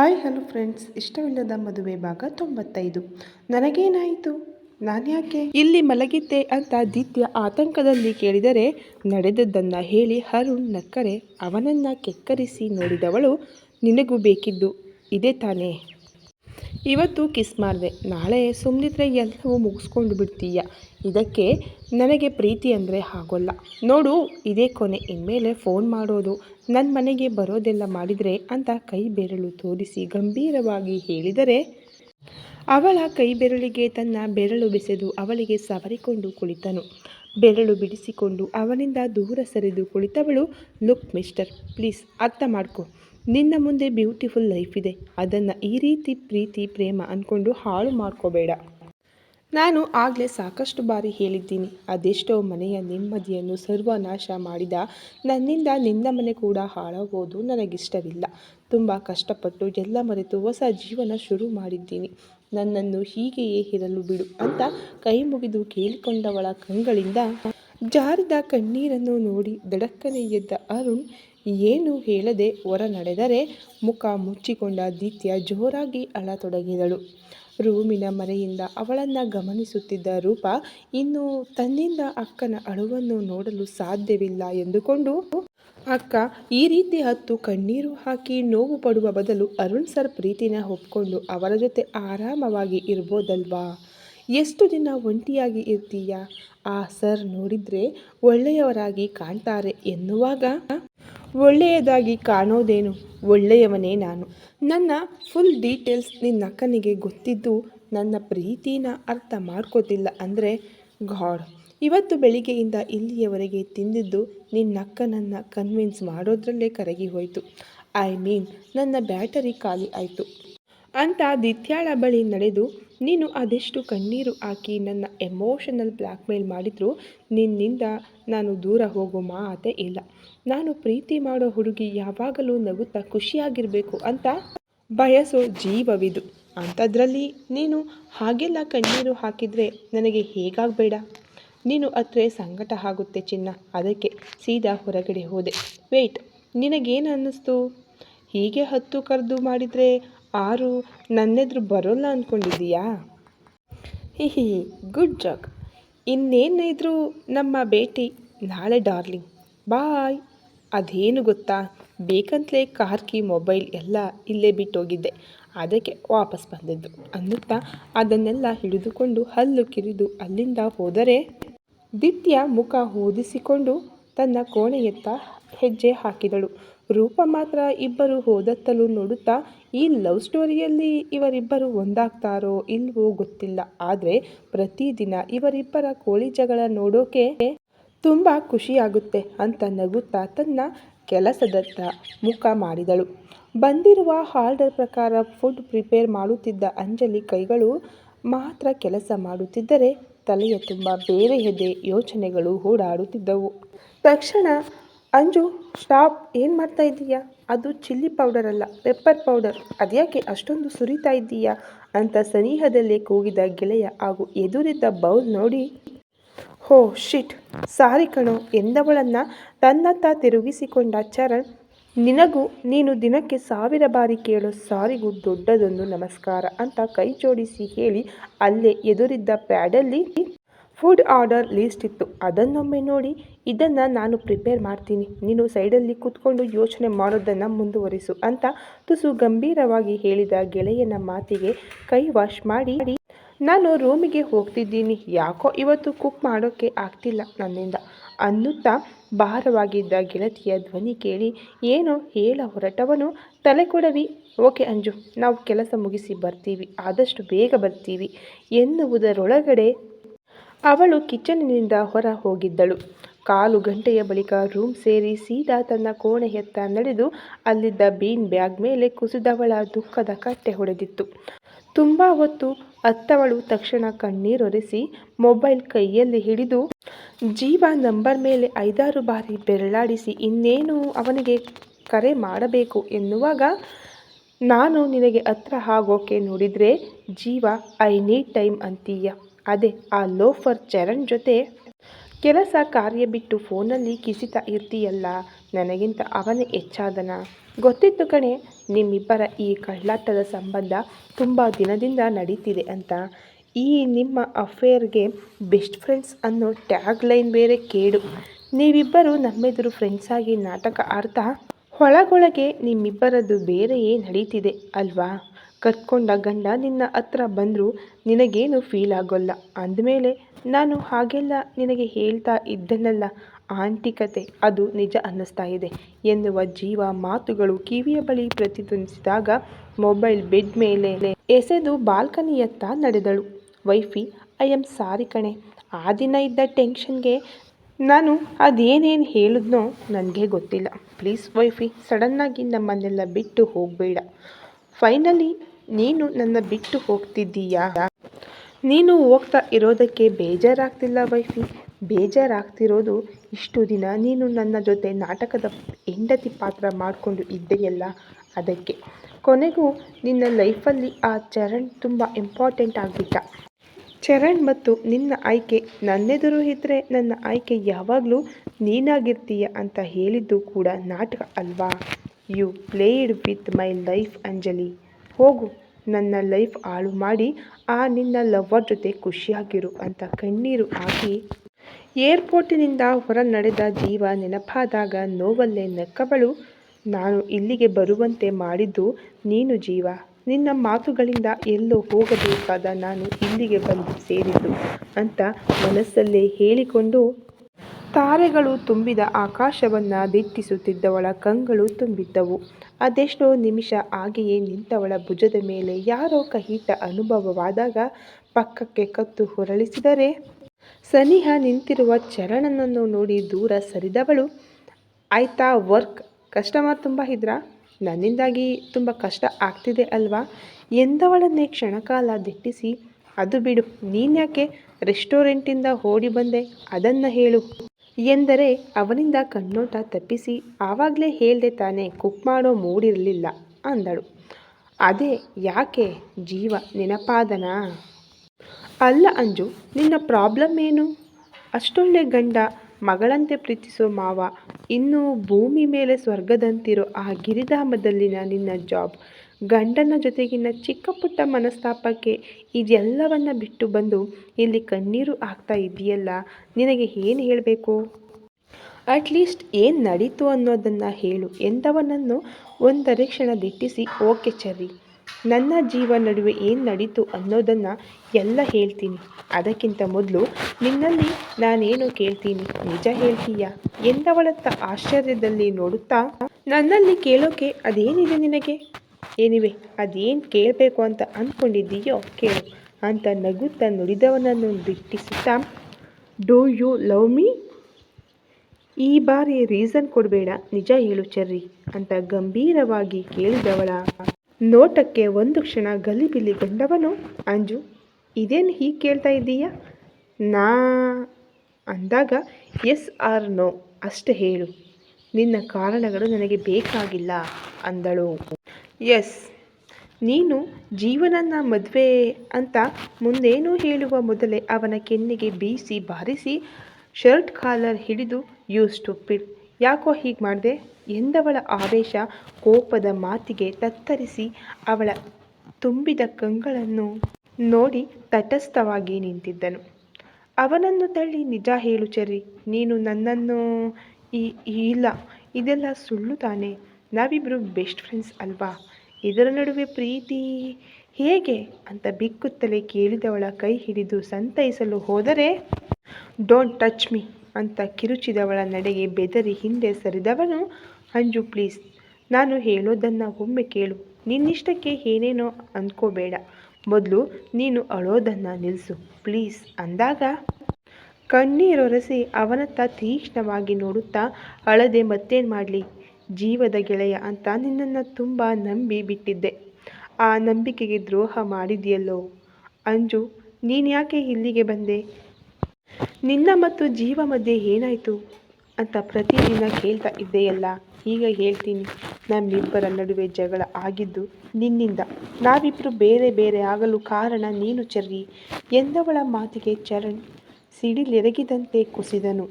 Hi, hello friends. ಇಷ್ಟವಿಲ್ಲದ ಮದುವೆ ಭಾಗ ತೊಂಬತ್ತೈದು. ನನಗೇನಾಯಿತು? ನಾನ್ಯಾಕೆ? ಇಲ್ಲಿ ಮಲಗಿದ್ದೆ ಅಂತ ದಿತ್ಯ ಆತಂಕದಲ್ಲಿ ಕೇಳಿದರೆ, ನಡೆದದ್ದನ್ನು ಹೇಳಿ ಅರುಣ್ ನಕ್ಕರೆ ಅವನನ್ನು ಕೆಕ್ಕರಿಸಿ ನೋಡಿದವಳು, ನಿನಗೂ ಬೇಕಿದ್ದು ಇದೇ ತಾನೇ? ಇವತ್ತು ಕಿಸ್ ಮಾಡಿದೆ. ನಾಳೆ ಸುಮ್ಮನಿದ್ರೆ ಎಲ್ಲವೂ ಮುಗಿಸ್ಕೊಂಡು ಬಿಡ್ತೀಯ? ಇದಕ್ಕೆ ನನಗೆ ಪ್ರೀತಿ ಅಂದರೆ ಆಗೋಲ್ಲ ನೋಡು, ಇದೇ ಕೊನೆ. ಇನ್ಮೇಲೆ ಫೋನ್ ಮಾಡೋದು. ನನ್ನ ಮನೆಗೆ ಬರೋದೆಲ್ಲ ಮಾಡಿದರೆ ಅಂತ ಕೈ ಬೆರಳು ತೋರಿಸಿ ಗಂಭೀರವಾಗಿ ಹೇಳಿದರೆ? ಅವಳ ಕೈ ಬೆರಳಿಗೆ ತನ್ನ ಬೆರಳು ಬೆಸೆದು ಅವಳಿಗೆ ಸವರಿಕೊಂಡು ಕುಳಿತನು. ಬೆರಳು ಬಿಡಿಸಿಕೊಂಡು ಅವನಿಂದ ದೂರ ಸರಿದು ಕುಳಿತವಳು, ಲುಕ್, ಮಿಸ್ಟರ್, ಪ್ಲೀಸ್ ಅರ್ಥ ಮಾಡ್ಕೊ. ನಿನ್ನ ಮುಂದೆ ಬ್ಯೂಟಿಫುಲ್ ಲೈಫ್ ಇದೆ. ಅದನ್ನು ಈ ರೀತಿ ಪ್ರೀತಿ, ಪ್ರೇಮ ಅಂದ್ಕೊಂಡು ಹಾಳು ಮಾಡ್ಕೋಬೇಡ. ನಾನು ಆಗಲೇ ಸಾಕಷ್ಟು ಬಾರಿ ಹೇಳಿದ್ದೀನಿ. ಅದೆಷ್ಟೋ ಮನೆಯ ನೆಮ್ಮದಿಯನ್ನು ಸರ್ವನಾಶ ಮಾಡಿದ ನನ್ನಿಂದ ನಿನ್ನ ಮನೆ ಕೂಡ ಹಾಳಾಗೋದು ನನಗಿಷ್ಟವಿಲ್ಲ. ತುಂಬ ಕಷ್ಟಪಟ್ಟು ಎಲ್ಲ ಮರೆತು ಹೊಸ ಜೀವನ ಶುರು ಮಾಡಿದ್ದೀನಿ. ನನ್ನನ್ನು ಹೀಗೆಯೇ ಇರಲು ಬಿಡು ಅಂತ ಕೈ ಮುಗಿದು ಕೇಳಿಕೊಂಡವಳ ಕಂಗಳಿಂದ ಜಾರಿದ ಕಣ್ಣೀರನ್ನು ನೋಡಿ ದಡಕ್ಕನೆ ಎದ್ದ ಅರುಣ್ ಏನು ಹೇಳದೆ ಹೊರ ನಡೆದರೆ ಮುಖ ಮುಚ್ಚಿಕೊಂಡ ದಿತ್ಯ ಜೋರಾಗಿ ಅಳತೊಡಗಿದಳು. ರೂಮಿನ ಮರೆಯಿಂದ ಅವಳನ್ನು ಗಮನಿಸುತ್ತಿದ್ದ ರೂಪ ಇನ್ನು ತನ್ನಿಂದ ಅಕ್ಕನ ಅಳುವನ್ನು ನೋಡಲು ಸಾಧ್ಯವಿಲ್ಲ ಎಂದುಕೊಂಡು, ಅಕ್ಕ, ಈ ರೀತಿ ಹತ್ತು ಕಣ್ಣೀರು ಹಾಕಿ ನೋವು ಪಡುವ ಬದಲು ಅರುಣ್ ಸರ್ ಪ್ರೀತಿನ ಒಪ್ಕೊಂಡು ಅವರ ಜೊತೆ ಆರಾಮವಾಗಿ ಇರ್ಬೋದಲ್ವಾ? ಎಷ್ಟು ದಿನ ಒಂಟಿಯಾಗಿ ಇರ್ತೀಯಾ? ಆ ಸರ್ ನೋಡಿದರೆ ಒಳ್ಳೆಯವರಾಗಿ ಕಾಣ್ತಾರೆ ಎನ್ನುವಾಗ ಒಳ್ಳೆಯದಾಗಿ ಕಾಣೋದೇನು? ಒಳ್ಳೆಯವನೇ ನಾನು. ನನ್ನ ಫುಲ್ ಡೀಟೇಲ್ಸ್ ನಿನ್ನ ಅಕ್ಕನಿಗೆ ಗೊತ್ತಿದ್ದು ನನ್ನ ಪ್ರೀತಿನ ಅರ್ಥ ಮಾಡ್ಕೋತಿಲ್ಲ ಅಂದರೆ ಗಾಡ್ ಇವತ್ತು ಬೆಳಿಗ್ಗೆಯಿಂದ ಇಲ್ಲಿಯವರೆಗೆ ತಿಂದಿದ್ದು ನಿನ್ನಕ್ಕನನ್ನು ಕನ್ವಿನ್ಸ್ ಮಾಡೋದ್ರಲ್ಲೇ ಕರಗಿ ಹೋಯಿತು. ಐ ಮೀನ್ ನನ್ನ ಬ್ಯಾಟರಿ ಖಾಲಿ ಆಯಿತು. ಅಂತ ದಿತ್ಯಾಳ ಬಳಿ ನಡೆದು, ನೀನು ಅದೆಷ್ಟು ಕಣ್ಣೀರು ಹಾಕಿ ನನ್ನ ಎಮೋಷನಲ್ ಬ್ಲ್ಯಾಕ್ಮೇಲ್ ಮಾಡಿದ್ರು, ನಿನ್ನಿಂದ ನಾನು ದೂರ ಹೋಗೋ ಮಾತೇ ಇಲ್ಲ. ನಾನು ಪ್ರೀತಿ ಮಾಡೋ ಹುಡುಗಿ ಯಾವಾಗಲೂ ನಗುತ್ತಾ ಖುಷಿಯಾಗಿರಬೇಕು ಅಂತ ಬಯಸೋ ಜೀವವಿದು. ಅಂಥದ್ರಲ್ಲಿ ನೀನು ಹಾಗೆಲ್ಲ ಕಣ್ಣೀರು ಹಾಕಿದರೆ ನನಗೆ ಹೇಗಾಗಬೇಡ? ನೀನು ಹತ್ರ ಸಂಕಟ ಆಗುತ್ತೆ ಚಿನ್ನ, ಅದಕ್ಕೆ ಸೀದಾ ಹೊರಗಡೆ ಹೋದೆ. ವೆಯ್ಟ್ ನಿನಗೇನು ಅನ್ನಿಸ್ತು? ಹೀಗೆ ಹತ್ತು ಕರೆದು ಮಾಡಿದರೆ ಆರು ನನ್ನೆದುರು ಬರೋಲ್ಲ ಅಂದ್ಕೊಂಡಿದ್ದೀಯಾ ಹಿಹಿ ಗುಡ್ ಜಾಗ್ ಇನ್ನೇನಿದ್ರು ನಮ್ಮ ಭೇಟಿ ನಾಳೆ ಡಾರ್ಲಿಂಗ್ ಬಾಯ್ ಅದೇನು ಗೊತ್ತಾ? ಬೇಕಂತಲೇ ಕಾರ್ ಕಿ, ಮೊಬೈಲ್ ಎಲ್ಲ ಇಲ್ಲೇ ಬಿಟ್ಟೋಗಿದ್ದೆ. ಅದಕ್ಕೆ ವಾಪಸ್ ಬಂದಿದ್ದು. ಅನ್ನುತ್ತಾ ಅದನ್ನೆಲ್ಲ ಹಿಡಿದುಕೊಂಡು ಹಲ್ಲು ಕಿರಿದು ಅಲ್ಲಿಂದ ಹೋದರೆ ದಿತ್ಯ ಮುಖ ಓದಿಸಿಕೊಂಡು ತನ್ನ ಕೋಣೆಯತ್ತ ಹೆಜ್ಜೆ ಹಾಕಿದಳು. ರೂಪ ಮಾತ್ರ ಇಬ್ಬರು ಹೋದತ್ತಲೂ ನೋಡುತ್ತಾ, ಈ ಲವ್ ಸ್ಟೋರಿಯಲ್ಲಿ ಇವರಿಬ್ಬರು ಒಂದಾಗ್ತಾರೋ ಇಲ್ವೋ ಗೊತ್ತಿಲ್ಲ. ಆದರೆ ಪ್ರತಿದಿನ ಇವರಿಬ್ಬರ ಕೋಳಿ ಜಗಳ ನೋಡೋಕೆ ತುಂಬ ಖುಷಿಯಾಗುತ್ತೆ ಅಂತ ನಗುತ್ತಾ ತನ್ನ ಕೆಲಸದತ್ತ ಮುಖ ಮಾಡಿದಳು. ಬಂದಿರುವ ಆರ್ಡರ್ ಪ್ರಕಾರ ಫುಡ್ ಪ್ರಿಪೇರ್ ಮಾಡುತ್ತಿದ್ದ ಅಂಜಲಿ ಕೈಗಳು ಮಾತ್ರ ಕೆಲಸ ಮಾಡುತ್ತಿದ್ದರೆ ತಲೆಯ ತುಂಬ ಬೇರೆ ಎದೆ ಯೋಚನೆಗಳು ಓಡಾಡುತ್ತಿದ್ದವು. ತಕ್ಷಣ ಅಂಜು, ಸ್ಟಾಪ್, ಏನು ಮಾಡ್ತಾ ಇದ್ದೀಯಾ? ಅದು ಚಿಲ್ಲಿ ಪೌಡರ್ ಅಲ್ಲ, ಪೆಪ್ಪರ್ ಪೌಡರ್. ಅದ್ಯಾಕೆ ಅಷ್ಟೊಂದು ಸುರಿತಾ ಇದ್ದೀಯಾ? ಅಂತ ಸನಿಹದಲ್ಲೇ ಕೂಗಿದ ಗೆಳೆಯ ಹಾಗೂ ಎದುರಿದ್ದ ಬೌಲ್ ನೋಡಿ. ಹೋ, ಶಿಟ್. ಸಾರಿ ಕಣೋ, ಎಂದವಳನ್ನು ತನ್ನತ್ತ ತಿರುಗಿಸಿಕೊಂಡ ಚರಣ್, ನಿನಗೂ ನೀನು ದಿನಕ್ಕೆ ಸಾವಿರ ಬಾರಿ ಕೇಳೋ ಸಾರಿಗೂ ದೊಡ್ಡದೊಂದು ನಮಸ್ಕಾರ ಅಂತ ಕೈ ಜೋಡಿಸಿ ಹೇಳಿ, ಅಲ್ಲೇ ಎದುರಿದ್ದ ಪ್ಯಾಡಲ್ಲಿ ಫುಡ್ ಆರ್ಡರ್ ಲೀಸ್ಟ್ ಇತ್ತು. ಅದನ್ನೊಮ್ಮೆ ನೋಡಿ, ಇದನ್ನು ನಾನು ಪ್ರಿಪೇರ್ ಮಾಡ್ತೀನಿ. ನೀನು ಸೈಡಲ್ಲಿ ಕೂತ್ಕೊಂಡು ಯೋಚನೆ ಮಾಡೋದನ್ನು ಮುಂದುವರಿಸು ಅಂತ ತುಸು ಗಂಭೀರವಾಗಿ ಹೇಳಿದ ಗೆಳೆಯನ ಮಾತಿಗೆ ಕೈ ವಾಶ್ ಮಾಡಿ, ನಾನು ರೂಮಿಗೆ ಹೋಗ್ತಿದ್ದೀನಿ. ಯಾಕೋ ಇವತ್ತು ಕುಕ್ ಮಾಡೋಕ್ಕೆ ಆಗ್ತಿಲ್ಲ ನನ್ನಿಂದ ಅನ್ನುತ್ತಾ ಭಾರವಾಗಿದ್ದ ಗೆಳತಿಯ ಧ್ವನಿ ಕೇಳಿ, ಏನೋ ಹೇಳ ಹೊರಟವನು? ತಲೆ ಕೊಡವಿ? ಓಕೆ ಅಂಜು, ನಾವು ಕೆಲಸ ಮುಗಿಸಿ ಬರ್ತೀವಿ. ಆದಷ್ಟು ಬೇಗ ಬರ್ತೀವಿ ಎನ್ನುವುದರೊಳಗಡೆ ಅವಳು ಕಿಚನ್ನಿನಿಂದ ಹೊರ ಹೋಗಿದ್ದಳು ಕಾಲು ಗಂಟೆಯ ಬಳಿಕ ರೂಮ್ ಸೇರಿ ಸೀದಾ ತನ್ನ ಕೋಣೆಯತ್ತ ನಡೆದು ಅಲ್ಲಿದ್ದ ಬೀನ್ ಬ್ಯಾಗ್ ಮೇಲೆ ಕುಸಿದವಳ ದುಃಖದ ಕಟ್ಟೆ ಹೊಡೆದಿತ್ತು. ತುಂಬ ಹೊತ್ತು ಅತ್ತವಳು ತಕ್ಷಣ ಕಣ್ಣೀರೊರೆಸಿ ಮೊಬೈಲ್ ಕೈಯಲ್ಲಿ ಹಿಡಿದು, ಜೀವ ನಂಬರ್ ಮೇಲೆ ಐದಾರು ಬಾರಿ ಬೆರಳಾಡಿಸಿ, ಇನ್ನೇನು ಅವನಿಗೆ ಕರೆ ಮಾಡಬೇಕು? ಎನ್ನುವಾಗ, ನಾನು ನಿನಗೆ ಹತ್ರ ಆಗೋಕೆ ನೋಡಿದರೆ ಜೀವ ಐ ನೀಡ್ ಟೈಮ್ ಅಂತೀಯ. ಅದೇ, ಆ ಲೋಫರ್ ಚರಣ್ ಜೊತೆ ಕೆಲಸ ಕಾರ್ಯ ಬಿಟ್ಟು ಫೋನಲ್ಲಿ ಕಿಸಿತ ಇರ್ತೀಯಲ್ಲ, ನನಗಿಂತ ಅವನೇ ಹೆಚ್ಚಾದನ. ಗೊತ್ತಿತ್ತು ಕಣೆ, ನಿಮ್ಮಿಬ್ಬರ ಈ ಕಳ್ಳಾಟದ ಸಂಬಂಧ ತುಂಬ ದಿನದಿಂದ ನಡೀತಿದೆ ಅಂತ. ಈ ನಿಮ್ಮ ಅಫೇರ್ಗೆ ಬೆಸ್ಟ್ ಫ್ರೆಂಡ್ಸ್ ಅನ್ನೋ ಟ್ಯಾಗ್ ಲೈನ್ ಬೇರೆ ಕೇಡು. ನೀವಿಬ್ಬರು ನಮ್ಮೆದುರು ಫ್ರೆಂಡ್ಸ್ ಆಗಿ ನಾಟಕ ಆಡ್ತಾ, ಒಳಗೊಳಗೆ ನಿಮ್ಮಿಬ್ಬರದ್ದು ಬೇರೆಯೇ ನಡೀತಿದೆ, ಅಲ್ವಾ? ಕಟ್ಕೊಂಡ ಗಂಡ ನಿನ್ನ ಹತ್ರ ಬಂದರೂ ನಿನಗೇನು ಫೀಲ್ ಆಗೋಲ್ಲ. ಅಂದಮೇಲೆ ನಾನು ಹಾಗೆಲ್ಲ ನಿನಗೆ ಹೇಳ್ತಾ ಇದ್ದನಲ್ಲ. ಆಂಟಿ ಕತೆ, ಅದು ನಿಜ ಅನ್ನಿಸ್ತಾ ಇದೆ ಎನ್ನುವ ಜೀವ ಮಾತುಗಳು ಕಿವಿಯ ಬಳಿ ಪ್ರತಿಧ್ವನಿಸಿದಾಗ ಮೊಬೈಲ್ ಬೆಡ್ ಮೇಲೆ ಎಸೆದು ಬಾಲ್ಕನಿಯತ್ತ ನಡೆದಳು. ವೈಫಿ, ಐ ಆಮ್ ಸಾರಿ ಕಣೆ. ಆ ದಿನ ಇದ್ದ ಟೆನ್ಷನ್ಗೆ ನಾನು ಅದೇನೇನು ಹೇಳಿದ್ನೋ ನನಗೆ ಗೊತ್ತಿಲ್ಲ. ಪ್ಲೀಸ್ ವೈಫಿ, ಸಡನ್ನಾಗಿ ನಮ್ಮನ್ನೆಲ್ಲ ಬಿಟ್ಟು ಹೋಗಬೇಡ. ಫೈನಲಿ ನೀನು ನನ್ನ ಬಿಟ್ಟು ಹೋಗ್ತಿದ್ದೀಯಾ? ನೀನು ಹೋಗ್ತಾ ಇರೋದಕ್ಕೆ ಬೇಜಾರಾಗ್ತಿಲ್ಲ ವೈಫಿ. ಬೇಜಾರಾಗ್ತಿರೋದು ಇಷ್ಟು ದಿನ ನೀನು ನನ್ನ ಜೊತೆ ನಾಟಕದ ಹೆಂಡತಿ ಪಾತ್ರ ಮಾಡಿಕೊಂಡು ಇದ್ದೆಯಲ್ಲ? ಅದಕ್ಕೆ. ಕೊನೆಗೂ ನಿನ್ನ ಲೈಫಲ್ಲಿ ಆ ಚರಣ್ ತುಂಬ ಇಂಪಾರ್ಟೆಂಟ್ ಆಗಿಬಿಟ್ಟ. ಚರಣ್ ಮತ್ತು ನಿನ್ನ ಆಯ್ಕೆ ನನ್ನೆದುರು ಇದ್ದರೆ ನನ್ನ ಆಯ್ಕೆ ಯಾವಾಗಲೂ ನೀನಾಗಿರ್ತೀಯ ಅಂತ ಹೇಳಿದ್ದು ಕೂಡ ನಾಟಕ ಅಲ್ವಾ? You played with my life Anjali. ಹೋಗು, ನನ್ನ ಲೈಫ್ ಹಾಳು ಮಾಡಿ, ಆ ನಿನ್ನ ಲವ್ವರ್ ಜೊತೆ ಖುಷಿಯಾಗಿರು ಅಂತ ಕಣ್ಣೀರು ಹಾಕಿ ಏರ್ಪೋರ್ಟಿನಿಂದ ಹೊರ ನಡೆದ ಜೀವ ನೆನಪಾದಾಗ ನೋವಲ್ಲೇ ನಕ್ಕವಳು. ನಾನು ಇಲ್ಲಿಗೆ ಬರುವಂತೆ ಮಾಡಿದ್ದು ನೀನು ಜೀವ. ನಿನ್ನ ಮಾತುಗಳಿಂದ ಎಲ್ಲೋ ಹೋಗಬೇಕಾದ ನಾನು ಇಲ್ಲಿಗೆ ಬಂದು ಸೇರಿದ್ದು ಅಂತ ಮನಸ್ಸಲ್ಲೇ ಹೇಳಿಕೊಂಡು ತಾರೆಗಳು ತುಂಬಿದ ಆಕಾಶವನ್ನು ದಿಟ್ಟಿಸುತ್ತಿದ್ದವಳ ಕಂಗಳು ತುಂಬಿದ್ದವು. ಅದೆಷ್ಟೋ ನಿಮಿಷ ಹಾಗೆಯೇ ನಿಂತವಳ ಭುಜದ ಮೇಲೆ ಯಾರೋ ಕಹಿಟ ಅನುಭವವಾದಾಗ ಪಕ್ಕಕ್ಕೆ ಕತ್ತು ಹೊರಳಿಸಿದರೆ, ಸನಿಹ ನಿಂತಿರುವ ಚರಣನನ್ನು ನೋಡಿ ದೂರ ಸರಿದವಳು. ಆಯ್ತಾ ವರ್ಕ್? ಕಸ್ಟಮರ್ ತುಂಬ ಇದ್ರಾ? ನನ್ನಿಂದಾಗಿ ತುಂಬ ಕಷ್ಟ ಆಗ್ತಿದೆ ಅಲ್ವಾ? ಎಂದವಳನ್ನೇ ಕ್ಷಣಕಾಲ ದಿಟ್ಟಿಸಿ, ಅದು ಬಿಡು, ನೀನ್ಯಾಕೆ ರೆಸ್ಟೋರೆಂಟಿಂದ ಓಡಿ ಬಂದೆ? ಅದನ್ನು ಹೇಳು. ಎಂದರೆ ಅವನಿಂದ ಕಣ್ಣೋಟ ತಪ್ಪಿಸಿ ಆವಾಗಲೇ ಹೇಳ್ದೆ ತಾನೇ ಕುಕ್ ಮಾಡೋ ಮೂಡಿರಲಿಲ್ಲ ಅಂದಳು. ಅದೇ ಯಾಕೆ ಜೀವ ನೆನಪಾದನಾ? ಅಲ್ಲ ಅಂಜು, ನಿನ್ನ ಪ್ರಾಬ್ಲಮ್ ಏನು? ಅಷ್ಟೊಳ್ಳೆ ಗಂಡ ಮಗಳಂತೆ ಪ್ರೀತಿಸೋ ಮಾವ ಇನ್ನೂ ಭೂಮಿ ಮೇಲೆ ಸ್ವರ್ಗದಂತಿರೋ ಆ ಗಿರಿಧಾಮದಲ್ಲಿನ ನಿನ್ನ ಜಾಬ್ ಗಂಡನ ಜೊತೆಗಿನ ಚಿಕ್ಕ ಪುಟ್ಟ ಮನಸ್ತಾಪಕ್ಕೆ ಇದೆಲ್ಲವನ್ನು ಬಿಟ್ಟು ಬಂದು ಇಲ್ಲಿ ಕಣ್ಣೀರು ಆಗ್ತಾ ಇದೆಯಲ್ಲ, ನಿನಗೆ ಏನು ಹೇಳಬೇಕು? ಅಟ್ಲೀಸ್ಟ್ ಏನು ನಡೀತು ಅನ್ನೋದನ್ನು ಹೇಳು. ಎಂದವನನ್ನು ಒಂದರೆ ಕ್ಷಣ ದಿಟ್ಟಿಸಿ ಓಕೆ ಚರಿ ನನ್ನ ಜೀವ ನಡುವೆ ಏನು ನಡೀತು ಅನ್ನೋದನ್ನು ಎಲ್ಲ ಹೇಳ್ತೀನಿ. ಅದಕ್ಕಿಂತ ಮೊದಲು ನಿನ್ನಲ್ಲಿ ನಾನೇನು ಕೇಳ್ತೀನಿ? ನಿಜ ಹೇಳ್ತೀಯಾ? ಎಂದವಳತ್ತ ಆಶ್ಚರ್ಯದಲ್ಲಿ ನೋಡುತ್ತಾ, ನನ್ನಲ್ಲಿ ಕೇಳೋಕೆ ಅದೇನಿದೆ ನಿನಗೆ? ಏನಿವೆ? ಅದೇನು ಕೇಳಬೇಕು ಅಂತ ಅಂದ್ಕೊಂಡಿದ್ದೀಯೋ ಕೇಳು. ಅಂತ ನಗುತ್ತಾ ನುಡಿದವನನ್ನು ದಿಟ್ಟಿಸುತ್ತಾ, ಡೋ ಯು ಲವ್ ಮೀ? ಈ ಬಾರಿ ರೀಸನ್ ಕೊಡಬೇಡ, ನಿಜ ಹೇಳು ಚರ್ರಿ, ಅಂತ ಗಂಭೀರವಾಗಿ ಕೇಳಿದವಳ ನೋಟಕ್ಕೆ ಒಂದು ಕ್ಷಣ ಗಲಿಬಿಲಿಗೊಂಡವನು ಅಂಜು, ಇದೇನು ಹೀಗೆ ಕೇಳ್ತಾ ಇದ್ದೀಯಾ? ನಾ, ಅಂದಾಗ, ಎಸ್ ಆರ್ ನೋ, ಅಷ್ಟು ಹೇಳು. ನಿನ್ನ ಕಾರಣಗಳು ನನಗೆ ಬೇಕಾಗಿಲ್ಲ, ಅಂದಳು. ಎಸ್ ನೀನು ಜೀವನನ್ನ ಮದುವೆ ಅಂತ ಮುಂದೇನೂ ಹೇಳುವ ಮೊದಲೇ ಅವನ ಕೆನ್ನೆಗೆ ಬೀಸಿ ಬಾರಿಸಿ ಶರ್ಟ್ ಕಾಲರ್ ಹಿಡಿದು ಯೂ ಸ್ಟುಪಿಡ್ ಯಾಕೋ ಹೀಗೆ ಮಾಡಿದೆ? ಎಂದವಳ ಆವೇಶ ಕೋಪದ ಮಾತಿಗೆ ತತ್ತರಿಸಿ ಅವಳ ತುಂಬಿದ ಕಂಗಳನ್ನು ನೋಡಿ ತಟಸ್ಥವಾಗಿ ನಿಂತಿದ್ದನು. ಅವನನ್ನು ತಳ್ಳಿ ನಿಜ ಹೇಳು ಚರಿ ನೀನು ನನ್ನನ್ನು ಈ, ಇಲ್ಲ, ಇದೆಲ್ಲ ಸುಳ್ಳು ತಾನೆ. ನಾವಿಬ್ಬರು ಬೆಸ್ಟ್ ಫ್ರೆಂಡ್ಸ್ ಅಲ್ವಾ? ಇದರ ನಡುವೆ ಪ್ರೀತಿ ಹೇಗೆ ಅಂತ ಬಿಕ್ಕುತ್ತಲೇ ಕೇಳಿದವಳ ಕೈ ಹಿಡಿದು ಸಂತೈಸಲು ಹೋದರೆ ಡೋಂಟ್ ಟಚ್ ಮೀ ಅಂತ ಕಿರುಚಿದವಳ ನಡೆಗೆ ಬೆದರಿ ಹಿಂದೆ ಸರಿದವನು, ಅಂಜು ಪ್ಲೀಸ್ ನಾನು ಹೇಳೋದನ್ನು ಒಮ್ಮೆ ಕೇಳು. ನಿನ್ನಿಷ್ಟಕ್ಕೆ ಏನೇನೋ ಅಂದ್ಕೋಬೇಡ ಮೊದಲು ನೀನು ಅಳೋದನ್ನು ನಿಲ್ಲಿಸು ಪ್ಲೀಸ್ ಅಂದಾಗ, ಕಣ್ಣೀರೊರೆಸಿ ಅವನತ್ತ ತೀಕ್ಷ್ಣವಾಗಿ ನೋಡುತ್ತಾ ಅಳದೆ ಮತ್ತೇನು ಮಾಡಲಿ? ಜೀವದ ಗೆಳೆಯ ಅಂತ ನಿನ್ನನ್ನು ತುಂಬ ನಂಬಿ ಬಿಟ್ಟಿದ್ದೆ. ಆ ನಂಬಿಕೆಗೆ ದ್ರೋಹ ಮಾಡಿದೆಯಲ್ಲೋ? ಅಂಜು, ನೀನು ಯಾಕೆ ಇಲ್ಲಿಗೆ ಬಂದೆ? ನಿನ್ನ ಮತ್ತು ಜೀವ ಮಧ್ಯೆ ಏನಾಯಿತು? ಅಂತ ಪ್ರತಿದಿನ ಕೇಳ್ತಾ ಇದ್ದೆಯಲ್ಲ, ಈಗ ಹೇಳ್ತೀನಿ. ನಮ್ಮಿಬ್ಬರ ನಡುವೆ ಜಗಳ ಆಗಿದ್ದು ನಿನ್ನಿಂದ. ನಾವಿಬ್ಬರು ಬೇರೆ ಬೇರೆ ಆಗಲು ಕಾರಣ ನೀನು ಚರ್ರಿ. ಎಂದವಳ ಮಾತಿಗೆ ಚರಣ್ ಸಿಡಿಲೆರಗಿದಂತೆ ಕುಸಿದನು.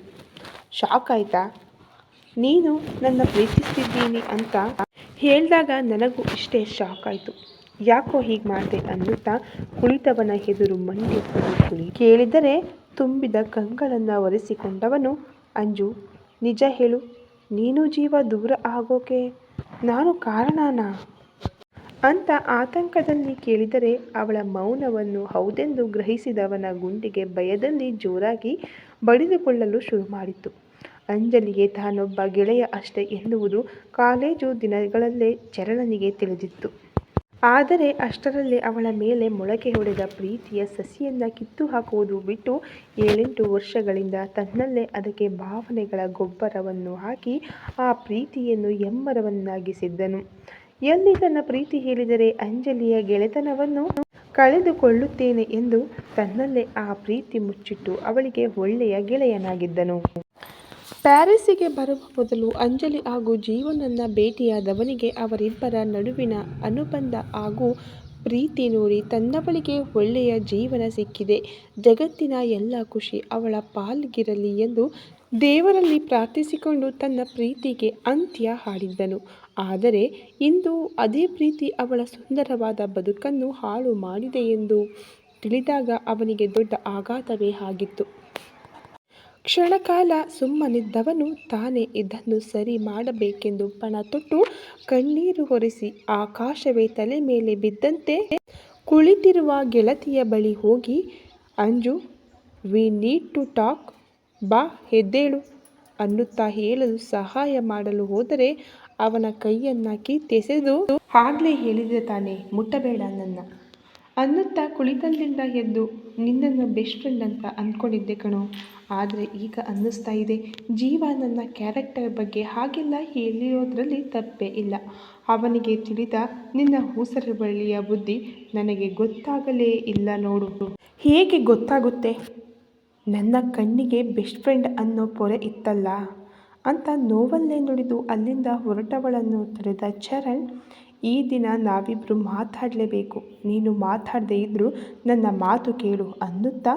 ಶಾಕ್ ಆಯ್ತಾ? ನೀನು ನನ್ನ ಪ್ರೀತಿಸ್ತಿದ್ದೀನಿ ಅಂತ ಹೇಳಿದಾಗ ನನಗೂ ಇಷ್ಟೇ ಶಾಕ್ ಆಯಿತು ಯಾಕೋ ಹೀಗೆ ಮಾಡಿದೆ ಅನ್ನುತ್ತಾ ಕುಳಿತವನ ಎದುರು ಮಂಡಿ ಕುಳಿ ಕೇಳಿದರೆ ತುಂಬಿದ ಕಂಗಳನ್ನು ಒರೆಸಿಕೊಂಡವನು, ಅಂಜು, ನಿಜ ಹೇಳು, ನೀನು ಜೀವ ದೂರ ಆಗೋಕೆ ನಾನು ಕಾರಣನಾ? ಅಂತ ಆತಂಕದಲ್ಲಿ ಕೇಳಿದರೆ ಅವಳ ಮೌನವನ್ನು ಹೌದೆಂದು ಗ್ರಹಿಸಿದವನ ಗುಂಡಿಗೆ ಭಯದಲ್ಲಿ ಜೋರಾಗಿ ಬಡಿದುಕೊಳ್ಳಲು ಶುರು ಮಾಡಿತು ಅಂಜಲಿಗೆ ತಾನೊಬ್ಬ ಗೆಳೆಯ ಅಷ್ಟೇ ಎನ್ನುವುದು ಕಾಲೇಜು ದಿನಗಳಲ್ಲೇ ಚರಣನಿಗೆ ತಿಳಿದಿತ್ತು. ಆದರೆ ಅಷ್ಟರಲ್ಲೇ ಅವಳ ಮೇಲೆ ಮೊಳಕೆ ಹೊಡೆದ ಪ್ರೀತಿಯ ಸಸಿಯನ್ನ ಕಿತ್ತು ಹಾಕುವುದು ಬಿಟ್ಟು ಏಳೆಂಟು ವರ್ಷಗಳಿಂದ ತನ್ನಲ್ಲೇ ಅದಕ್ಕೆ ಭಾವನೆಗಳ ಗೊಬ್ಬರವನ್ನು ಹಾಕಿ ಆ ಪ್ರೀತಿಯನ್ನು ಎಮ್ಮರವನ್ನಾಗಿಸಿದ್ದನು ಎಲ್ಲಿ ತನ್ನ ಪ್ರೀತಿ ಹೇಳಿದರೆ ಅಂಜಲಿಯ ಗೆಳೆತನವನ್ನು ಕಳೆದುಕೊಳ್ಳುತ್ತೇನೆ ಎಂದು ತನ್ನಲ್ಲೇ ಆ ಪ್ರೀತಿ ಮುಚ್ಚಿಟ್ಟು ಅವಳಿಗೆ ಒಳ್ಳೆಯ ಗೆಳೆಯನಾಗಿದ್ದನು. ಪ್ಯಾರಿಸ್ಸಿಗೆ ಬರುವ ಮೊದಲು ಅಂಜಲಿ ಹಾಗೂ ಜೀವನನ್ನ ಭೇಟಿಯಾದವನಿಗೆ ಅವರಿಬ್ಬರ ನಡುವಿನ ಅನುಬಂಧ ಹಾಗೂ ಪ್ರೀತಿ ನೋಡಿ ತನ್ನವಳಿಗೆ ಒಳ್ಳೆಯ ಜೀವನ ಸಿಕ್ಕಿದೆ. ಜಗತ್ತಿನ ಎಲ್ಲ ಖುಷಿ ಅವಳ ಪಾಲ್ಗಿರಲಿ ಎಂದು ದೇವರಲ್ಲಿ ಪ್ರಾರ್ಥಿಸಿಕೊಂಡು ತನ್ನ ಪ್ರೀತಿಗೆ ಅಂತ್ಯ ಹಾಡಿದ್ದನು. ಆದರೆ ಇಂದು ಅದೇ ಪ್ರೀತಿ ಅವಳ ಸುಂದರವಾದ ಬದುಕನ್ನು ಹಾಳು ಮಾಡಿದೆ ಎಂದು ತಿಳಿದಾಗ ಅವನಿಗೆ ದೊಡ್ಡ ಆಘಾತವೇ ಆಗಿತ್ತು. ಕ್ಷಣಕಾಲ ಸುಮ್ಮನಿದ್ದವನು ತಾನೇ ಇದನ್ನು ಸರಿ ಮಾಡಬೇಕೆಂದು ಪಣ ತೊಟ್ಟು ಕಣ್ಣೀರು ಹೊರಿಸಿ ಆಕಾಶವೇ ತಲೆ ಮೇಲೆ ಬಿದ್ದಂತೆ ಕುಳಿತಿರುವ ಗೆಳತಿಯ ಬಳಿ ಹೋಗಿ, Anju we need to talk ಬಾ ಹೆದ್ದೇಳು ಅನ್ನುತ್ತಾ ಹೇಳಲು ಸಹಾಯ ಮಾಡಲು ಹೋದರೆ ಅವನ ಕೈಯನ್ನ ಕಿತ್ತೆಸೆದು ಆಗ್ಲೇ ಹೇಳಿದೆ ತಾನೆ, ಮುಟ್ಟಬೇಡ ನನ್ನ. ಅನ್ನುತ್ತಾ ಕುಳಿತಲ್ಲಿಂದ ಎದ್ದು ನಿನ್ನನ್ನು ಬೆಸ್ಟ್ ಫ್ರೆಂಡ್ ಅಂತ ಅಂದ್ಕೊಂಡಿದ್ದೆ ಕಣೋ. ಆದರೆ ಈಗ ಅನ್ನಿಸ್ತಾ ಇದೆ. ಜೀವ ನನ್ನ ಕ್ಯಾರೆಕ್ಟರ್ ಬಗ್ಗೆ ಹಾಗೆಲ್ಲ ಹೇಳಿರೋದ್ರಲ್ಲಿ ತಪ್ಪೇ ಇಲ್ಲ. ಅವನಿಗೆ ತಿಳಿದ ನಿನ್ನ ಹೂಸರ ಬಳ್ಳಿಯ ಬುದ್ಧಿ ನನಗೆ ಗೊತ್ತಾಗಲೇ ಇಲ್ಲ ನೋಡು. ಹೇಗೆ ಗೊತ್ತಾಗುತ್ತೆ? ನನ್ನ ಕಣ್ಣಿಗೆ ಬೆಸ್ಟ್ ಫ್ರೆಂಡ್ ಅನ್ನೋ ಪೊರೆ ಇತ್ತಲ್ಲ? ಅಂತ ನೋವಲ್ಲೇ ನುಡಿದು ಅಲ್ಲಿಂದ ಹೊರಟವಳನ್ನು ತಡೆದ ಚರಣ್ ಈ ದಿನ ನಾವಿಬ್ಬರು ಮಾತಾಡಲೇಬೇಕು. ನೀನು ಮಾತಾಡದೇ ಇದ್ದರೂ ನನ್ನ ಮಾತು ಕೇಳು ಅನ್ನುತ್ತಾ?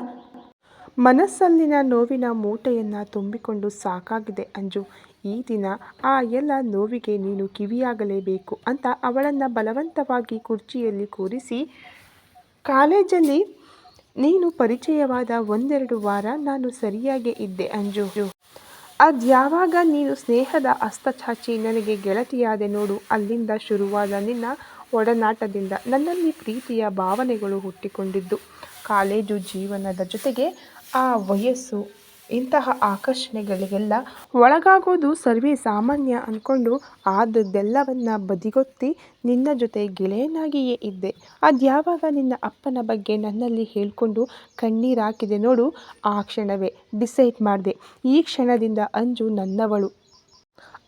ಮನಸ್ಸಲ್ಲಿನ ನೋವಿನ ಮೂಟೆಯನ್ನು ತುಂಬಿಕೊಂಡು ಸಾಕಾಗಿದೆ ಅಂಜು. ಈ ದಿನ ಆ ಎಲ್ಲ ನೋವಿಗೆ ನೀನು ಕಿವಿಯಾಗಲೇಬೇಕು ಅಂತ ಅವಳನ್ನು ಬಲವಂತವಾಗಿ ಕುರ್ಚಿಯಲ್ಲಿ ಕೂರಿಸಿ, ಕಾಲೇಜಲ್ಲಿ ನೀನು ಪರಿಚಯವಾದ ಒಂದೆರಡು ವಾರ ನಾನು ಸರಿಯಾಗೇ ಇದ್ದೆ ಅಂಜು. ಅದ್ಯಾವಾಗ ನೀನು ಸ್ನೇಹದ ಹಸ್ತಚಾಚಿ ನನಗೆ ಗೆಳತಿಯಾದೆ ನೋಡು, ಅಲ್ಲಿಂದ ಶುರುವಾದ ನಿನ್ನ ಒಡನಾಟದಿಂದ ನನ್ನಲ್ಲಿ ಪ್ರೀತಿಯ ಭಾವನೆಗಳು ಹುಟ್ಟಿಕೊಂಡಿದ್ದು. ಕಾಲೇಜು ಜೀವನದ ಜೊತೆಗೆ ಆ ವಯಸ್ಸು ಇಂತಹ ಆಕರ್ಷಣೆಗಳಿಗೆಲ್ಲ ಒಳಗಾಗೋದು ಸರ್ವೇ ಸಾಮಾನ್ಯ ಅಂದ್ಕೊಂಡು ಆದದ್ದೆಲ್ಲವನ್ನ ಬದಿಗೊತ್ತಿ ನಿನ್ನ ಜೊತೆ ಗೆಳೆಯನಾಗಿಯೇ ಇದ್ದೆ. ಅದ್ಯಾವಾಗ ನಿನ್ನ ಅಪ್ಪನ ಬಗ್ಗೆ ನನ್ನಲ್ಲಿ ಹೇಳ್ಕೊಂಡು ಕಣ್ಣೀರಾಕಿದೆ ನೋಡು, ಆ ಕ್ಷಣವೇ ಡಿಸೈಡ್ ಮಾಡಿದೆ. ಈ ಕ್ಷಣದಿಂದ ಅಂಜು ನನ್ನವಳು.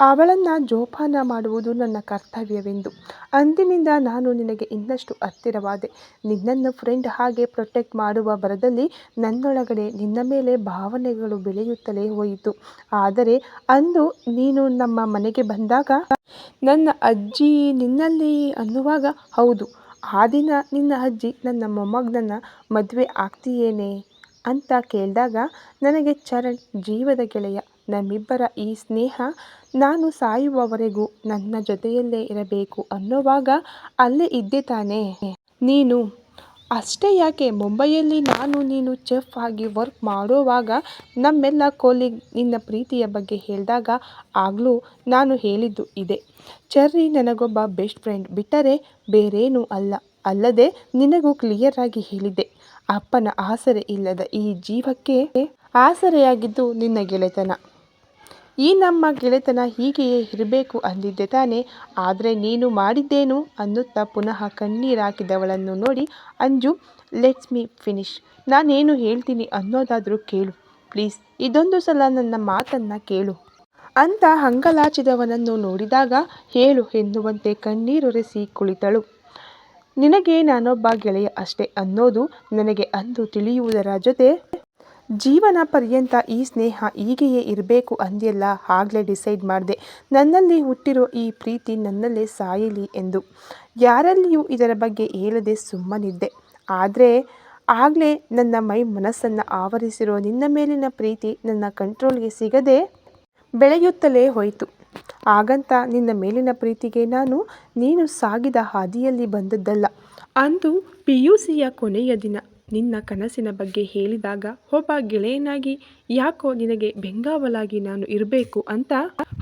ಅವಳನ್ನು ಜೋಪಾನ ಮಾಡುವುದು ನನ್ನ ಕರ್ತವ್ಯವೆಂದು. ಅಂದಿನಿಂದ ನಾನು ನಿನಗೆ ಇನ್ನಷ್ಟು ಹತ್ತಿರವಾದೆ. ನಿನ್ನನ್ನು ಫ್ರೆಂಡ್ ಹಾಗೆ ಪ್ರೊಟೆಕ್ಟ್ ಮಾಡುವ ಬರದಲ್ಲಿ ನನ್ನೊಳಗಡೆ ನಿನ್ನ ಮೇಲೆ ಭಾವನೆಗಳು ಬೆಳೆಯುತ್ತಲೇ ಹೋಯಿತು. ಆದರೆ ಅಂದು ನೀನು ನಮ್ಮ ಮನೆಗೆ ಬಂದಾಗ ನನ್ನ ಅಜ್ಜಿ ನಿನ್ನಲ್ಲಿ ಅನ್ನುವಾಗ, ಹೌದು, ಆ ದಿನ ನಿನ್ನ ಅಜ್ಜಿ ನನ್ನ ಮೊಮ್ಮಗನನ್ನು ಮದುವೆ ಆಗ್ತೀಯೇನೆ? ಅಂತ ಕೇಳಿದಾಗ, ನನಗೆ ಚರಣ್, ಜೀವದ ಗೆಳೆಯ ನಮ್ಮಿಬ್ಬರ ಈ ಸ್ನೇಹ ನಾನು ಸಾಯುವವರೆಗೂ ನನ್ನ ಜೊತೆಯಲ್ಲೇ ಇರಬೇಕು ಅನ್ನೋವಾಗ ಅಲ್ಲೇ ಇದ್ದೆ ತಾನೆ. ನೀನು ಅಷ್ಟೇ ಯಾಕೆ? ಮುಂಬೈಯಲ್ಲಿ ನಾನು ನೀನು ಚೆಫ್ ಆಗಿ ವರ್ಕ್ ಮಾಡೋವಾಗ ನಮ್ಮೆಲ್ಲ ಕೋಲಿಗ್ ನಿನ್ನ ಪ್ರೀತಿಯ ಬಗ್ಗೆ ಹೇಳಿದಾಗ ಆಗಲೂ ನಾನು ಹೇಳಿದ್ದು ಇದೆ. ಚರ್ರಿ ನನಗೊಬ್ಬ ಬೆಸ್ಟ್ ಫ್ರೆಂಡ್ ಬಿಟ್ಟರೆ ಬೇರೇನೂ ಅಲ್ಲ. ಅಲ್ಲದೆ ನಿನಗೂ ಕ್ಲಿಯರ್ ಆಗಿ ಹೇಳಿದ್ದೆ. ಅಪ್ಪನ ಆಸರೆ ಇಲ್ಲದ ಈ ಜೀವಕ್ಕೆ ಆಸರೆಯಾಗಿದ್ದು ನಿನ್ನ ಗೆಳೆತನ. ಈ ನಮ್ಮ ಗೆಳೆತನ ಹೀಗೆಯೇ ಇರಬೇಕು ಅಂದಿದ್ದೆ ತಾನೆ. ಆದರೆ ನೀನು ಮಾಡಿದ್ದೇನು ಅನ್ನುತ್ತಾ ಪುನಃ ಕಣ್ಣೀರಾಕಿದವಳನ್ನು ನೋಡಿ, ಅಂಜು ಲೆಟ್ಸ್ ಮೀ ಫಿನಿಶ್ ನಾನೇನು ಹೇಳ್ತೀನಿ ಅನ್ನೋದಾದರೂ ಕೇಳು. ಪ್ಲೀಸ್, ಇದೊಂದು ಸಲ ನನ್ನ ಮಾತನ್ನು ಕೇಳು ಅಂತ ಹಂಗಲಾಚಿದವನನ್ನು ನೋಡಿದಾಗ ಹೇಳು ಎನ್ನುವಂತೆ ಕಣ್ಣೀರೊರೆಸಿ ಕುಳಿತಳು. ನಿನಗೆ ನಾನೊಬ್ಬ ಗೆಳೆಯ ಅಷ್ಟೇ ಅನ್ನೋದು ನನಗೆ ಅಂದು ತಿಳಿಯುವುದರ ಜೊತೆ ಜೀವನ ಪರ್ಯಂತ ಈ ಸ್ನೇಹ ಹೀಗೆಯೇ ಇರಬೇಕು ಅಂದೆಲ್ಲ ಆಗಲೇ ಡಿಸೈಡ್ ಮಾಡಿದೆ. ನನ್ನಲ್ಲಿ ಹುಟ್ಟಿರೋ ಈ ಪ್ರೀತಿ ನನ್ನಲ್ಲೇ ಸಾಯಲಿ ಎಂದು. ಯಾರಲ್ಲಿಯೂ ಇದರ ಬಗ್ಗೆ ಹೇಳದೆ ಸುಮ್ಮನಿದ್ದೆ. ಆದರೆ, ಆಗಲೇ ನನ್ನ ಮೈ ಮನಸ್ಸನ್ನು ಆವರಿಸಿರೋ ನಿನ್ನ ಮೇಲಿನ ಪ್ರೀತಿ ನನ್ನ ಕಂಟ್ರೋಲ್ಗೆ ಸಿಗದೆ ಬೆಳೆಯುತ್ತಲೇ ಹೋಯಿತು. ಹಾಗಂತ ನಿನ್ನ ಮೇಲಿನ ಪ್ರೀತಿಗೆ ನಾನು, ನೀನು ಸಾಗಿದ ಹಾದಿಯಲ್ಲಿ ಬಂದದ್ದಲ್ಲ. ಅಂದು ಪಿ ಯು ಸಿಯ ಕೊನೆಯ ದಿನ. ನಿನ್ನ ಕನಸಿನ ಬಗ್ಗೆ ಹೇಳಿದಾಗ ಒಬ್ಬ ಗೆಳೆಯನಾಗಿ, ಯಾಕೋ ನಿನಗೆ ಬೆಂಗಾವಲಾಗಿ ನಾನು ಇರಬೇಕು ಅಂತ?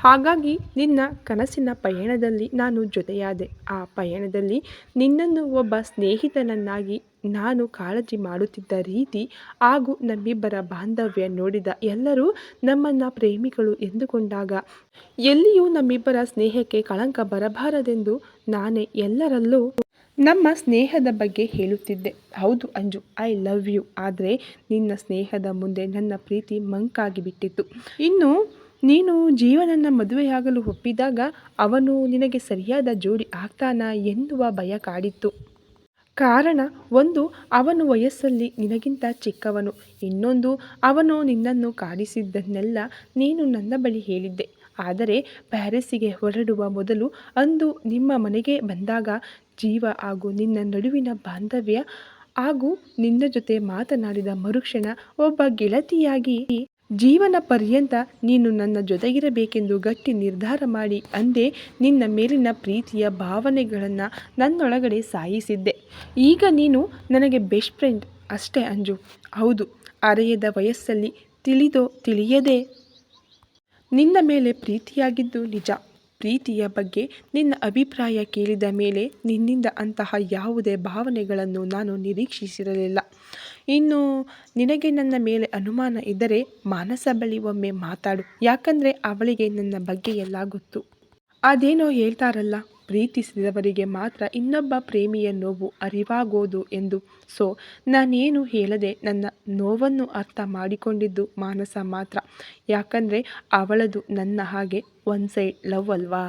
ಹಾಗಾಗಿ ನಿನ್ನ ಕನಸಿನ ಪಯಣದಲ್ಲಿ ನಾನು ಜೊತೆಯಾದೆ. ಆ ಪಯಣದಲ್ಲಿ ನಿನ್ನನ್ನು ಒಬ್ಬ ಸ್ನೇಹಿತನನ್ನಾಗಿ ನಾನು ಕಾಳಜಿ ಮಾಡುತ್ತಿದ್ದ ರೀತಿ ಹಾಗೂ ನಮ್ಮಿಬ್ಬರ ಬಾಂಧವ್ಯ ನೋಡಿದ ಎಲ್ಲರೂ ನಮ್ಮನ್ನು ಪ್ರೇಮಿಗಳು ಎಂದುಕೊಂಡಾಗ, ಎಲ್ಲಿಯೂ ನಮ್ಮಿಬ್ಬರ ಸ್ನೇಹಕ್ಕೆ ಕಳಂಕ ಬರಬಾರದೆಂದು ನಾನೇ ಎಲ್ಲರಲ್ಲೂ ನಮ್ಮ ಸ್ನೇಹದ ಬಗ್ಗೆ ಹೇಳುತ್ತಿದ್ದೆ. ಹೌದು ಅಂಜು ಐ ಲವ್ ಯು ಆದರೆ ನಿನ್ನ ಸ್ನೇಹದ ಮುಂದೆ ನನ್ನ ಪ್ರೀತಿ ಮಂಕಾಗಿ ಬಿಟ್ಟಿತ್ತು. ಇನ್ನು ನೀನು ಜೀವನನ್ನ ಮದುವೆಯಾಗಲು ಒಪ್ಪಿದಾಗ ಅವನು ನಿನಗೆ ಸರಿಯಾದ ಜೋಡಿ ಆಗ್ತಾನಾ ಎನ್ನುವ ಭಯ ಕಾಡಿತ್ತು. ಕಾರಣ, ಒಂದು, ಅವನು ವಯಸ್ಸಲ್ಲಿ ನಿನಗಿಂತ ಚಿಕ್ಕವನು. ಇನ್ನೊಂದು, ಅವನು ನಿನ್ನನ್ನು ಕಾಡಿಸಿದ್ದನ್ನೆಲ್ಲ ನೀನು ನನ್ನ ಬಳಿ ಹೇಳಿದ್ದೆ. ಆದರೆ ಪ್ಯಾರಿಸ್ಸಿಗೆ ಹೊರಡುವ ಮೊದಲು ಅಂದು ನಿಮ್ಮ ಮನೆಗೆ ಬಂದಾಗ ಜೀವ ಹಾಗೂ ನಿನ್ನ ನಡುವಿನ ಬಾಂಧವ್ಯ ಹಾಗೂ ನಿನ್ನ ಜೊತೆ ಮಾತನಾಡಿದ ಮರುಕ್ಷಣ ಒಬ್ಬ ಗೆಳತಿಯಾಗಿ ಜೀವನ ಪರ್ಯಂತ ನೀನು ನನ್ನ ಜೊತೆಗಿರಬೇಕೆಂದು ಗಟ್ಟಿ ನಿರ್ಧಾರ ಮಾಡಿ ಅಂದೇ ನಿನ್ನ ಮೇಲಿನ ಪ್ರೀತಿಯ ಭಾವನೆಗಳನ್ನು ನನ್ನೊಳಗಡೆ ಸಾಯಿಸಿದ್ದೆ. ಈಗ ನೀನು ನನಗೆ ಬೆಸ್ಟ್ ಫ್ರೆಂಡ್ ಅಷ್ಟೇ ಅಂಜು. ಹೌದು, ಅರೆಯದ ವಯಸ್ಸಲ್ಲಿ ತಿಳಿದೋ ತಿಳಿಯದೆ ನಿನ್ನ ಮೇಲೆ ಪ್ರೀತಿಯಾಗಿದ್ದು ನಿಜ. ಪ್ರೀತಿಯ ಬಗ್ಗೆ ನಿನ್ನ ಅಭಿಪ್ರಾಯ ಕೇಳಿದ ಮೇಲೆ ನಿನ್ನಿಂದ ಅಂತಹ ಯಾವುದೇ ಭಾವನೆಗಳನ್ನು ನಾನು ನಿರೀಕ್ಷಿಸಿರಲಿಲ್ಲ. ಇನ್ನು ನಿನಗೆ ನನ್ನ ಮೇಲೆ ಅನುಮಾನ ಇದ್ದರೆ ಮಾನಸ ಬಳಿ ಒಮ್ಮೆ ಮಾತಾಡು. ಯಾಕಂದರೆ ಅವಳಿಗೆ ನನ್ನ ಬಗ್ಗೆ ಎಲ್ಲ ಗೊತ್ತು. ಅದೇನೋ ಹೇಳ್ತಾರಲ್ಲ ಪ್ರೀತಿಸಿದವರಿಗೆ ಮಾತ್ರ ಇನ್ನೊಬ್ಬ ಪ್ರೇಮಿಯ ನೋವು ಅರಿವಾಗೋದು ಎಂದು. ಸೊ, ನಾನೇನು ಹೇಳದೆ ನನ್ನ ನೋವನ್ನು ಅರ್ಥ ಮಾಡಿಕೊಂಡಿದ್ದು ಮಾನಸ ಮಾತ್ರ. ಯಾಕಂದರೆ ಅವಳದು ನನ್ನ ಹಾಗೆ ಒನ್ ಸೈಡ್ ಲವ್ ಅಲ್ವಾ?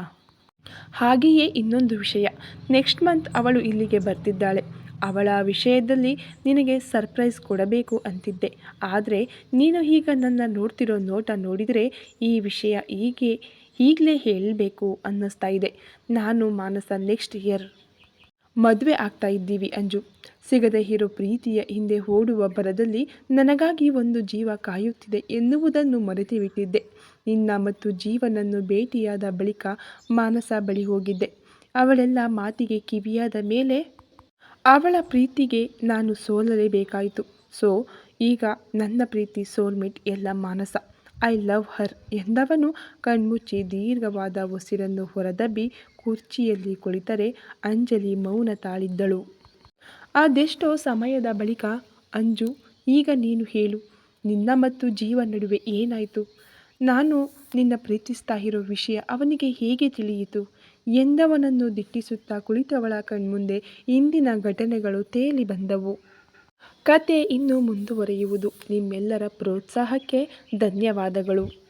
ಹಾಗೆಯೇ ಇನ್ನೊಂದು ವಿಷಯ. ನೆಕ್ಸ್ಟ್ ಮಂತ್ ಅವಳು ಇಲ್ಲಿಗೆ ಬರ್ತಿದ್ದಾಳೆ. ಅವಳ ವಿಷಯದಲ್ಲಿ ನಿನಗೆ ಸರ್ಪ್ರೈಸ್ ಕೊಡಬೇಕು ಅಂತಿದ್ದೆ. ಆದರೆ ನೀನು ಈಗ ನನ್ನ ನೋಡ್ತಿರೋ ನೋಟ ನೋಡಿದರೆ ಈ ವಿಷಯ ಹೀಗೆ ಈಗಲೇ ಹೇಳಬೇಕು ಅನ್ನಿಸ್ತಾ ಇದೆ. ನಾನು ಮಾನಸ ನೆಕ್ಸ್ಟ್ ಇಯರ್ ಮದುವೆ ಆಗ್ತಾ ಇದ್ದೀವಿ ಅಂಜು. ಸಿಗದೆ ಇರೋ ಪ್ರೀತಿಯ ಹಿಂದೆ ಓಡುವ ಬರದಲ್ಲಿ ನನಗಾಗಿ ಒಂದು ಜೀವ ಕಾಯುತ್ತಿದೆ ಎನ್ನುವುದನ್ನು ಮರೆತು ಬಿಟ್ಟಿದ್ದೆ ನಿನ್ನ ಮತ್ತು ಜೀವನನ್ನು ಭೇಟಿಯಾದ ಬಳಿಕ ಮಾನಸ ಬಳಿ ಹೋಗಿದ್ದೆ. ಅವಳೆಲ್ಲ ಮಾತಿಗೆ ಕಿವಿಯಾದ ಮೇಲೆ, ಅವಳ ಪ್ರೀತಿಗೆ ನಾನು ಸೋಲಲೇಬೇಕಾಯಿತು. ಸೊ, ಈಗ ನನ್ನ ಪ್ರೀತಿ ಸೋಲ್ಮೇಟ್ ಎಲ್ಲ ಮಾನಸ. ಐ ಲವ್ ಹರ್ ಎಂದವನು ಕಣ್ಮುಚ್ಚಿ ದೀರ್ಘವಾದ ಉಸಿರನ್ನು ಹೊರದಬ್ಬಿ ಕುರ್ಚಿಯಲ್ಲಿ ಕುಳಿತರೆ ಅಂಜಲಿ ಮೌನ ತಾಳಿದ್ದಳು. ಅದೆಷ್ಟೋ ಸಮಯದ ಬಳಿಕ, ಅಂಜು, ಈಗ ನೀನು ಹೇಳು, ನಿನ್ನ ಮತ್ತು ಜೀವ ನಡುವೆ ಏನಾಯಿತು? ನಾನು ನಿನ್ನ ಪ್ರೀತಿಸ್ತಾ ಇರೋ ವಿಷಯ ಅವನಿಗೆ ಹೇಗೆ ತಿಳಿಯಿತು? ಎಂದವನನ್ನು ದಿಟ್ಟಿಸುತ್ತಾ ಕುಳಿತವಳ ಕಣ್ಮುಂದೆ ಇಂದಿನ ಘಟನೆಗಳು ತೇಲಿ ಬಂದವು. ಕತೆ ಇನ್ನೂ ಮುಂದುವರಿಯುವುದು. ನಿಮ್ಮೆಲ್ಲರ ಪ್ರೋತ್ಸಾಹಕ್ಕೆ ಧನ್ಯವಾದಗಳು.